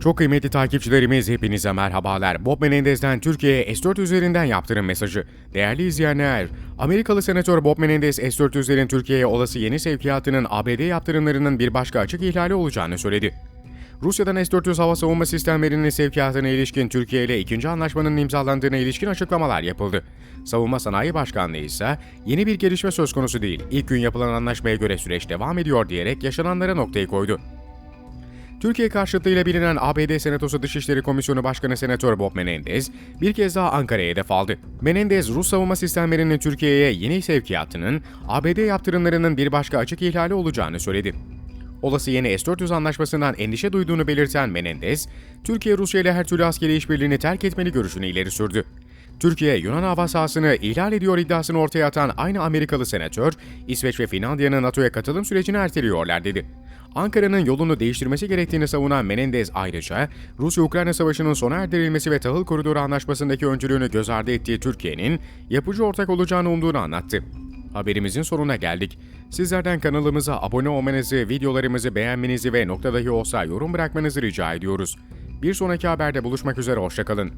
Çok kıymetli takipçilerimiz hepinize merhabalar. Bob Menendez'den Türkiye'ye S-4 üzerinden yaptırım mesajı. Değerli izleyenler, Amerikalı Senatör Bob Menendez S-400'lerin Türkiye'ye olası yeni sevkiyatının ABD yaptırımlarının bir başka açık ihlali olacağını söyledi. Rusya'dan S-400 hava savunma sistemlerinin sevkiyatına ilişkin Türkiye ile ikinci anlaşmanın imzalandığına ilişkin açıklamalar yapıldı. Savunma Sanayi Başkanlığı ise yeni bir gelişme söz konusu değil, ilk gün yapılan anlaşmaya göre süreç devam ediyor diyerek yaşananlara noktayı koydu. Türkiye karşıtlığıyla bilinen ABD Senatosu Dışişleri Komisyonu Başkanı Senatör Bob Menendez bir kez daha Ankara'ya hedef aldı. Menendez, Rus savunma sistemlerinin Türkiye'ye yeni sevkiyatının ABD yaptırımlarının bir başka açık ihlali olacağını söyledi. Olası yeni S-400 anlaşmasından endişe duyduğunu belirten Menendez, Türkiye Rusya ile her türlü askeri işbirliğini terk etmeli görüşünü ileri sürdü. Türkiye, Yunan hava sahasını ihlal ediyor iddiasını ortaya atan aynı Amerikalı senatör, İsveç ve Finlandiya'nın NATO'ya katılım sürecini erteliyorlar dedi. Ankara'nın yolunu değiştirmesi gerektiğini savunan Menendez ayrıca, Rusya-Ukrayna savaşının sona erdirilmesi ve tahıl koridoru anlaşmasındaki öncülüğünü göz ardı ettiği Türkiye'nin yapıcı ortak olacağını umduğunu anlattı. Haberimizin sonuna geldik. Sizlerden kanalımıza abone olmanızı, videolarımızı beğenmenizi ve nokta dahi olsa yorum bırakmanızı rica ediyoruz. Bir sonraki haberde buluşmak üzere, hoşçakalın.